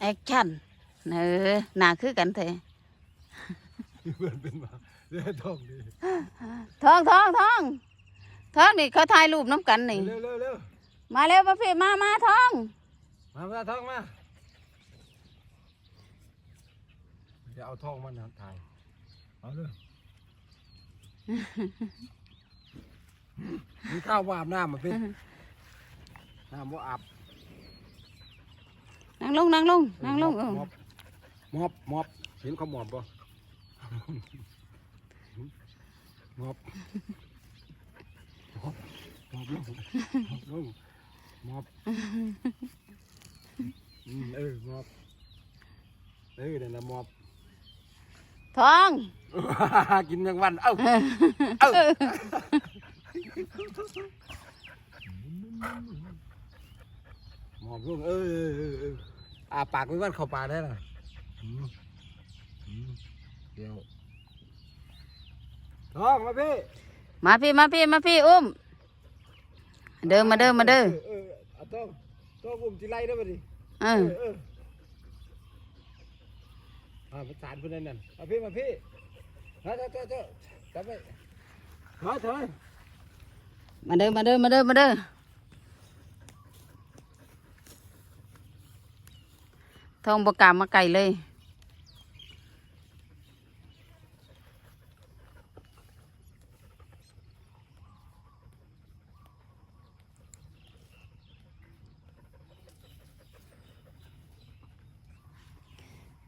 แอคชั่นเออหนาคือกันเถอะเพื่อนเป็นมาเรื่องทองดีท้องท้องท้องท้องนี่เขาถ่ายรูปน้ำกันนี่เร็วเร็วเร็วมาเร็วมาพี่มามาท้อง มามาทองมาจะเอาทองมานะถ่ายเอาเลยมีข้าวว่าอาบน้ำมาเป็นน้ำว่าอาบ นั่งลงนั่งลงนั่งลงเออมอบมอบมอบเห็นเขามอบบ่มอบมอบมอบลงมอบลงมอบอืมเออมอบเออนั่นนะมอบท้อง กินแมงวัน เอ้า เอ้า หมอบลงเออเออเออเอออาปากแมงวันเข้าปากได้น่ะอืมอืมเดี๋ยวท้องมาพี่ มาพี่มาพี่มาพี่อุ้ม เดินมาเดินมาเดินเออเอาท้องท้องอุ้มจิไล่ได้ป่ะดิเอเอออเอออ่าประสานเพื่อนนั่นมาพี่มาพี่เฮ้ยเจ้าเจ้าเจ้าจับไปถอยถอยมาเดินมาเดินมาเดินมาเดิน ทองบกามาไก่เลย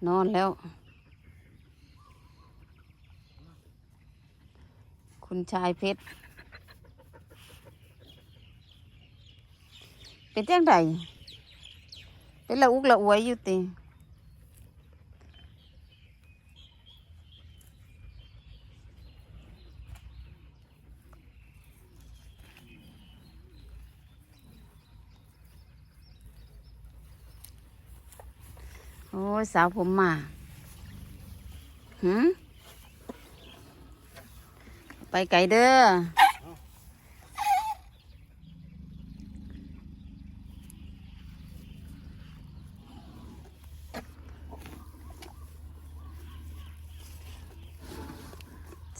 นอนแล้ว คุณชายเพชร เป็นเจังได เป็นละอุกละอวยอยู่ติโอ้สาวผมมาหืมไปไกลเด้อ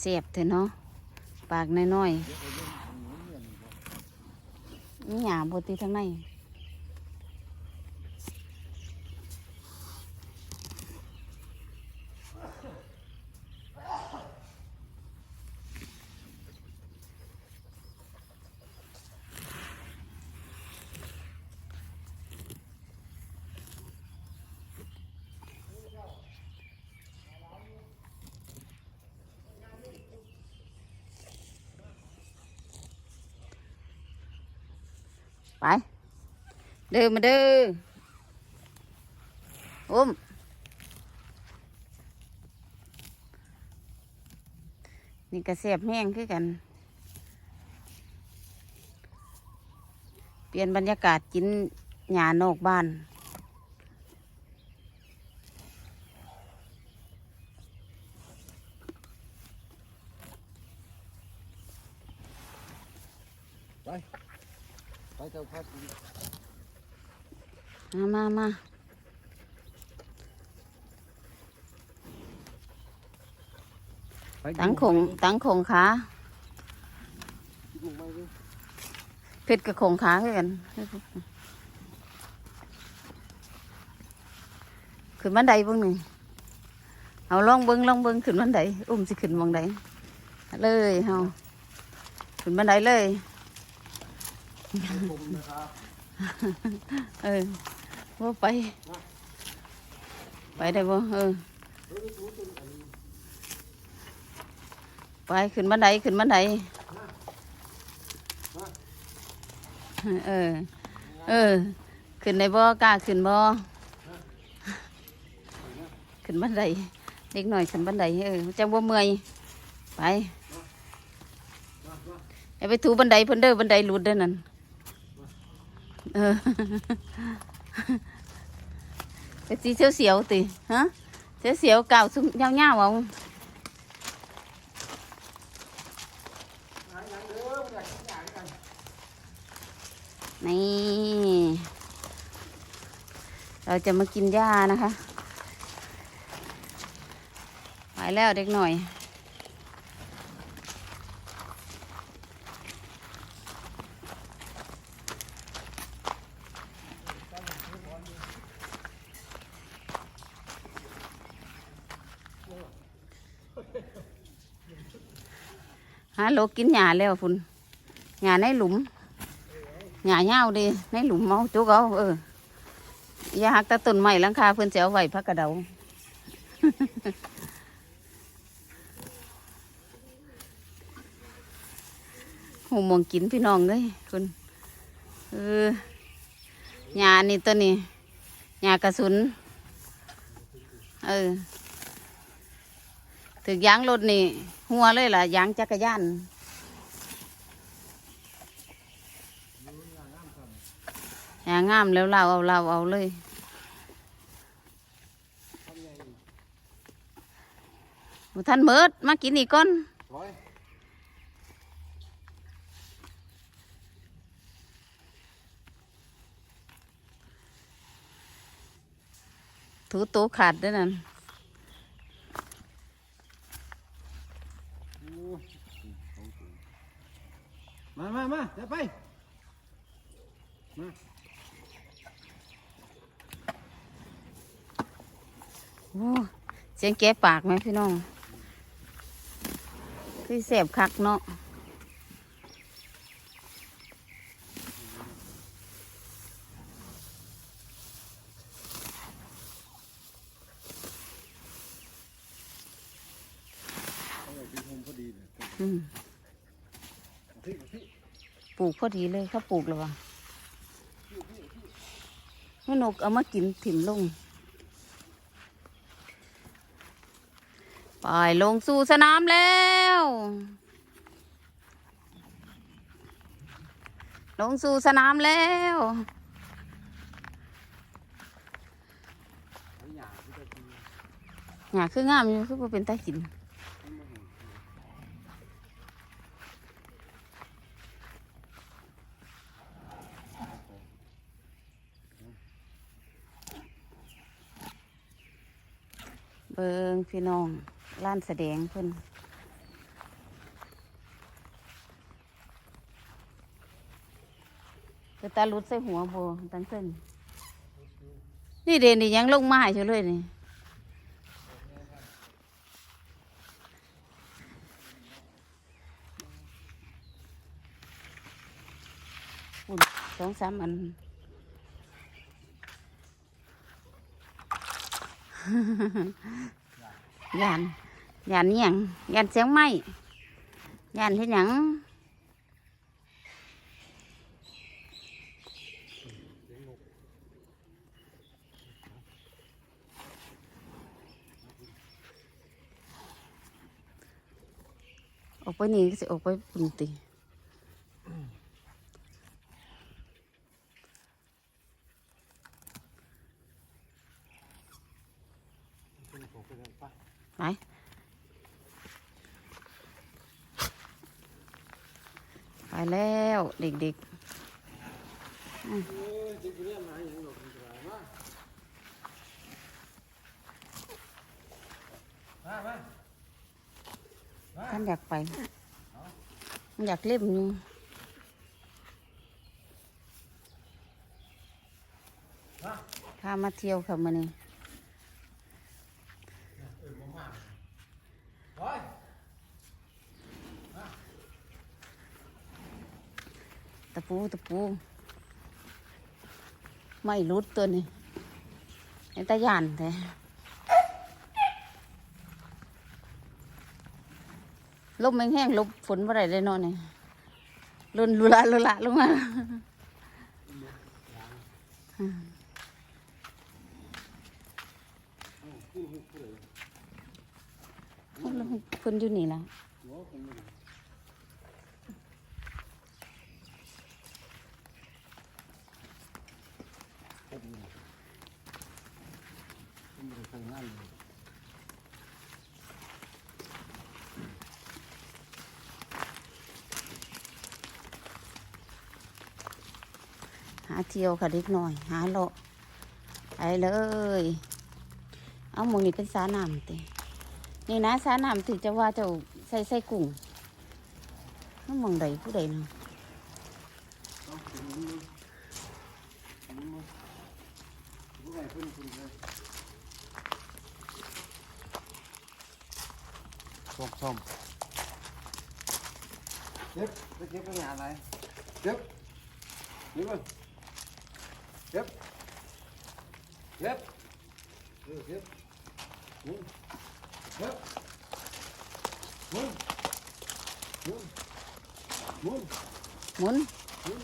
เสียบเถอะเนาะปากน้อยๆนี่หยาบตีทั้งใน ไป เดินมาเด้ออุ้มนี่กระเสียบแห้งคือกัน เปลี่ยนบรรยากาศกินหญ้านอกบ้าน ไป มามามาไปตั้งคงตั้งคงขาลุงไปดิเพชรกับคงขาคือกัน ขึ้นบันไดเบิ่งหนึ่งเอาลองเบิ่งลองเบิ่งขึ้นบันไดอุ้มสิขึ้นมองใดเลยเฮาขึ้นบันไดเลยผมนะครับ เออว่าไป ไปได้บ่เออ ไปขึ้นบันไดขึ้นบันไดเออ เออ ขึ้นได้บ่กล้าขึ้นบ่ขึ้นบันไดเด็กหน่อยขึ้นบันไดเออจังบ่เมื่อยไปอย่าไปถูบันไดเพิ่นเด้อบันไดหลุดเด้อนั่น เออเป็นสีเสียวติฮะเสียวๆเก่าสุยาวๆเอานี่ เราจะมากินหญ้านะคะไปแล้วเด็กหน่อย โลกินหญ้าแล้วพุ่นหญ้าในหลุมหญ้าเหี่ยวดีในหลุมเมาจุกเอาเอออย่าหักตะต้นไม้หลังคาเพื่อนจะเอาไว้พักกระเดาหูมองกินพี่น้องเลยคุณเออหญ้านี่ตัวนี้หญ้ากระสุน เออ ถึกยางรถนี่ หัวเลยล่ะยางจักรยานยางงามแล้วเราเอาเราเอาเลยบ่ท่านเมิดมากินอีกก่อนร้อยถูโตะขาดด้วยนั่น มามามาเดี๋ยวไปโอ้เสียงแกะปากไหมพี่น้อง คือเสบคักเนาะอืม ปลูกพอดีเลยเขาปลูกแล้ววะมนกเอามากินถิ่มลงไปลงสู่สนามแล้ว ลงสู่สนามแล้วหยาคืองามอยู่คือเป็นตากิน เบิงพี่น้องร้านแสดงเพิ่นคือตาลุดใส่หัวโบตั้งเส้นนี่เดนนี่ยังลงมาให้เฉยเลยนี่สองสามอัน ยานยานนี่ยังยานเสียงไม้ยานที่หยังออกไปนี่ก็สิออกไปปุ่นติไป ไปแล้วเด็กๆท่านอยากไปมันอยากเล่มอยู่พามาเที่ยวค่ะมื่อนี้ ร้อย ตะปูตะปู ไม่รุดตัวนี้ไอ้ตาย่านแท้ลมแห้งๆลบฝนบ่ได้เลยเนาะนี่ลุนลุละลุละลงมาฝนอยู่นี่ละ หาเที่ยวค่ะเด็กหน่อย หาเลาะไปเลย เอาหมองนี้เป็นสาน้ำตินี่นะสาน้ำถึงจะว่าจ้าใส่ใส่กุ้งน้ำมองใดผู้ใดเนาะส้มส้มเก็บไปเก็บไปหาอะไรเก็บนี่มัน เก็บเก็บเออเก็บมุนเก็บหมุนหมุนหมุนหมุนหมุน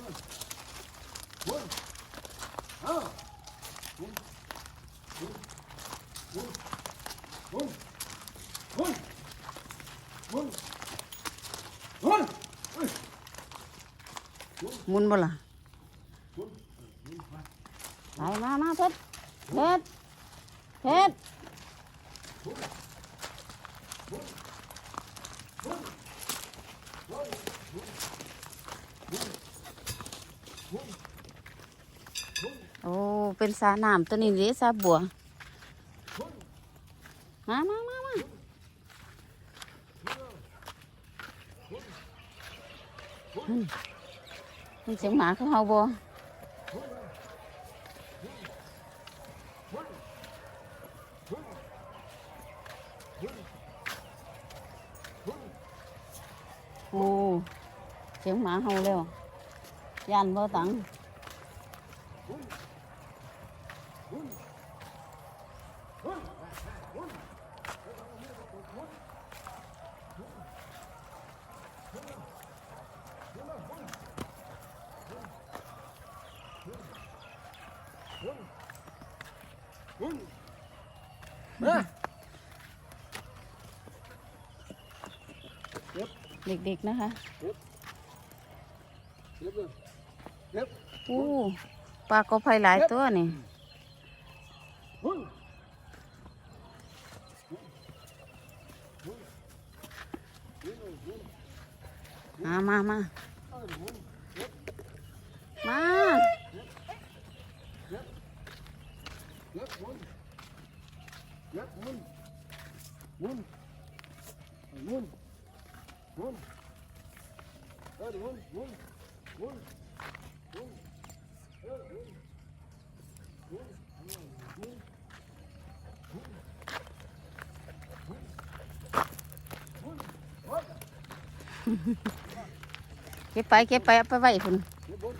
หมุนเอาหมุนหมุนหมุนหมุนหมุนหมุนหมุนหมุนบ่ล่ะหมุน ไปมามาเพชรเพชรเพชรโอ้ เป็นสาน้ำตัวนี้เด้สาบัว มามามามาอืมมันเสียงหมาเขาเห่าบ่ โอ้เสียงหมาเห่าแล้วยันบ่ตังเด็กๆนะคะ เก็บเลยเก็บ อู้ปลากระไพหลายตัวนี่หมุนมามามามุนมามุนเก็บหมุนมุนมุนมุนมุนหมุนหมุนหมุนเออหมุนหมุนหมุน เก็บไปเก็บไปเอาไปไว้เพิ่นเก็บหมุน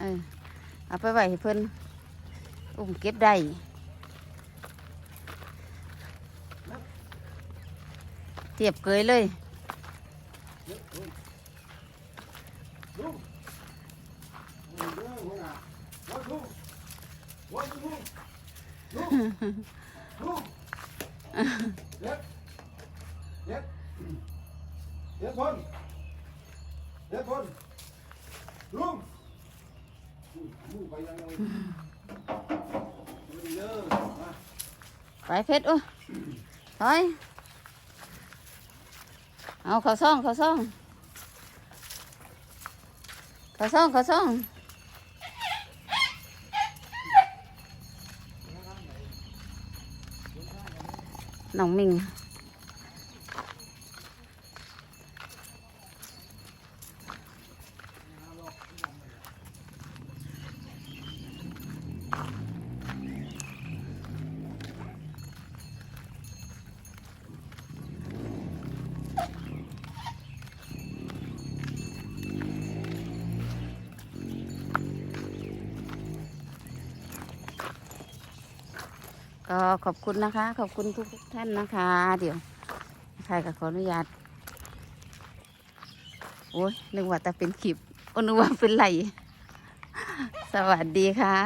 เออเอาไปไว้ให้เพิ่นอุ้มเก็บได้เทียบเกยเลยลุงลุง เด้อหัวหน้าลุงลุงลุงลุงลุงลุงเด็ดเด็ดเด็ดคนเด็ดคนลุงลุงไปยังไงเด้อมาไปเพชรโอ้ยถอยเอาเขาซ่องเขาซ่องเขาซ่องเขาซ่องน้องมิง ก็ขอบคุณนะคะ ขอบคุณทุกๆท่านนะคะ เดี๋ยวใครก็ขออนุญาตโอ้ยนึกว่าแต่เป็นคลิปอนึกว่าเป็นไหลสวัสดีค่ะ